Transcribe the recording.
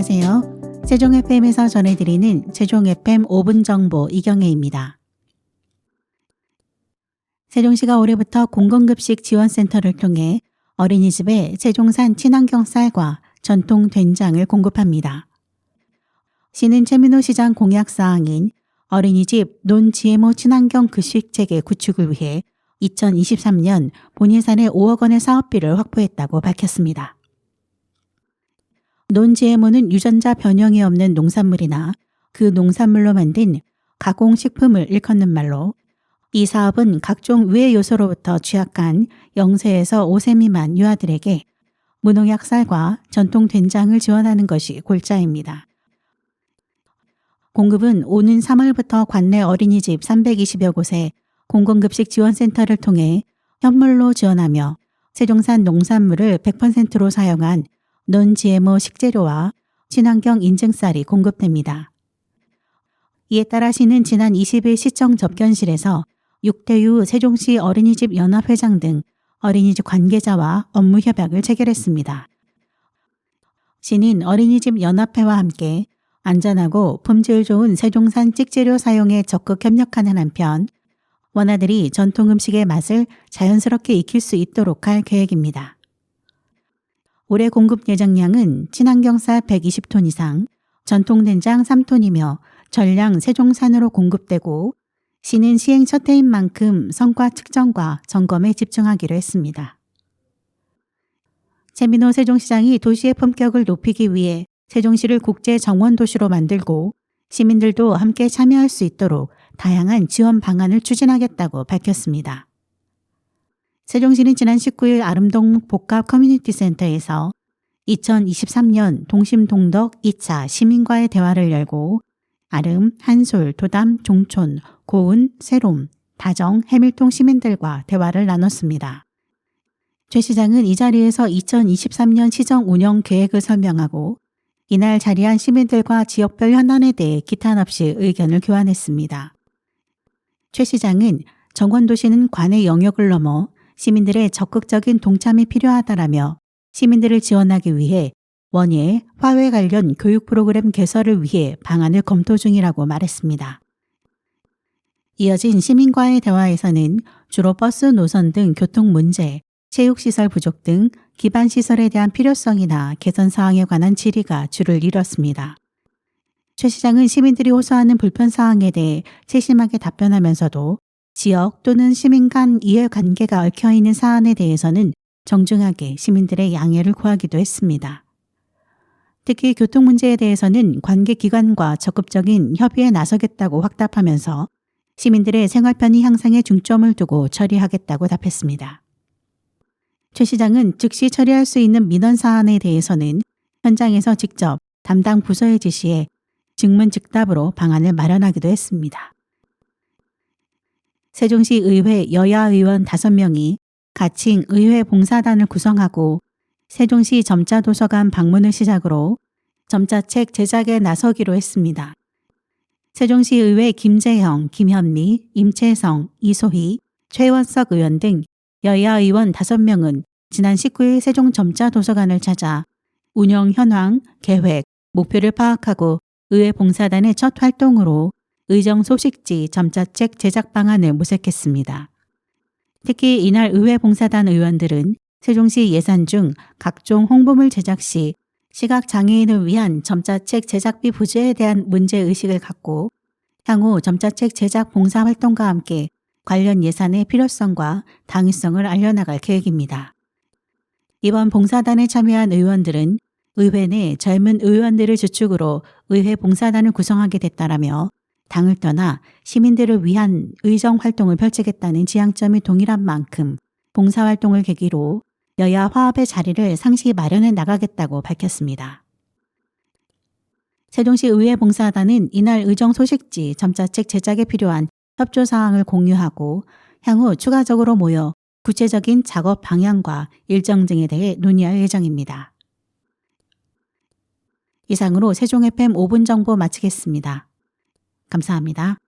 안녕하세요. 세종 FM에서 전해드리는 세종 FM 5분 정보 이경혜입니다. 세종시가 올해부터 공공급식 지원센터를 통해 어린이집에 세종산 친환경 쌀과 전통 된장을 공급합니다. 시는 최민호 시장 공약사항인 어린이집 논-GMO 친환경 급식 체계 구축을 위해 2023년 본 예산에 5억 원의 사업비를 확보했다고 밝혔습니다. 논-GMO는 유전자 변형이 없는 농산물이나 그 농산물로 만든 가공식품을 일컫는 말로 이 사업은 각종 위해 요소로부터 취약한 0세에서 5세 미만 유아들에게 무농약 쌀과 전통 된장을 지원하는 것이 골자입니다. 공급은 오는 3월부터 관내 어린이집 320여 곳에 공공급식 지원센터를 통해 현물로 지원하며 세종산 농산물을 100%로 사용한 논-GMO 식재료와 친환경 인증쌀이 공급됩니다. 이에 따라 시는 지난 20일 시청 접견실에서 육대유 세종시 어린이집 연합회장 등 어린이집 관계자와 업무 협약을 체결했습니다. 시는 어린이집 연합회와 함께 안전하고 품질 좋은 세종산 찍재료 사용에 적극 협력하는 한편 원아들이 전통 음식의 맛을 자연스럽게 익힐 수 있도록 할 계획입니다. 올해 공급 예정량은 친환경쌀 120톤 이상, 전통된장 3톤이며 전량 세종산으로 공급되고 시는 시행 첫 해인 만큼 성과 측정과 점검에 집중하기로 했습니다. 최민호 세종시장이 도시의 품격을 높이기 위해 세종시를 국제 정원 도시로 만들고 시민들도 함께 참여할 수 있도록 다양한 지원 방안을 추진하겠다고 밝혔습니다. 세종시는 지난 19일 아름동 복합 커뮤니티 센터에서 2023년 동심동덕 2차 시민과의 대화를 열고 아름, 한솔, 도담, 종촌, 고운, 세롬, 다정, 해밀통 시민들과 대화를 나눴습니다. 최 시장은 이 자리에서 2023년 시정 운영 계획을 설명하고 이날 자리한 시민들과 지역별 현안에 대해 기탄 없이 의견을 교환했습니다. 최 시장은 정권도시는 관의 영역을 넘어 시민들의 적극적인 동참이 필요하다라며 시민들을 지원하기 위해 원예, 화훼 관련 교육 프로그램 개설을 위해 방안을 검토 중이라고 말했습니다. 이어진 시민과의 대화에서는 주로 버스 노선 등 교통 문제, 체육시설 부족 등 기반시설에 대한 필요성이나 개선 사항에 관한 질의가 줄을 이뤘습니다. 최 시장은 시민들이 호소하는 불편 사항에 대해 세심하게 답변하면서도 지역 또는 시민 간 이해관계가 얽혀 있는 사안에 대해서는 정중하게 시민들의 양해를 구하기도 했습니다. 특히 교통 문제에 대해서는 관계 기관과 적극적인 협의에 나서겠다고 확답하면서 시민들의 생활 편의 향상에 중점을 두고 처리하겠다고 답했습니다. 최 시장은 즉시 처리할 수 있는 민원 사안에 대해서는 현장에서 직접 담당 부서에 지시해 증문 즉답으로 방안을 마련하기도 했습니다. 세종시 의회 여야 의원 5명이 가칭 의회 봉사단을 구성하고 세종시 점자 도서관 방문을 시작으로 점자책 제작에 나서기로 했습니다. 세종시 의회 김재형, 김현미, 임채성, 이소희, 최원석 의원 등 여야 의원 5명은 지난 19일 세종 점자 도서관을 찾아 운영 현황, 계획, 목표를 파악하고 의회 봉사단의 첫 활동으로 의정 소식지 점자책 제작 방안을 모색했습니다. 특히 이날 의회 봉사단 의원들은 세종시 예산 중 각종 홍보물 제작 시 시각 장애인을 위한 점자책 제작비 부재에 대한 문제 의식을 갖고 향후 점자책 제작 봉사 활동과 함께 관련 예산의 필요성과 당위성을 알려나갈 계획입니다. 이번 봉사단에 참여한 의원들은 의회 내 젊은 의원들을 주축으로 의회 봉사단을 구성하게 됐다라며 당을 떠나 시민들을 위한 의정 활동을 펼치겠다는 지향점이 동일한 만큼 봉사활동을 계기로 여야 화합의 자리를 상시 마련해 나가겠다고 밝혔습니다. 세종시 의회 봉사단은 이날 의정 소식지 점자책 제작에 필요한 협조 사항을 공유하고 향후 추가적으로 모여 구체적인 작업 방향과 일정 등에 대해 논의할 예정입니다. 이상으로 세종 FM 5분 정보 마치겠습니다. 감사합니다.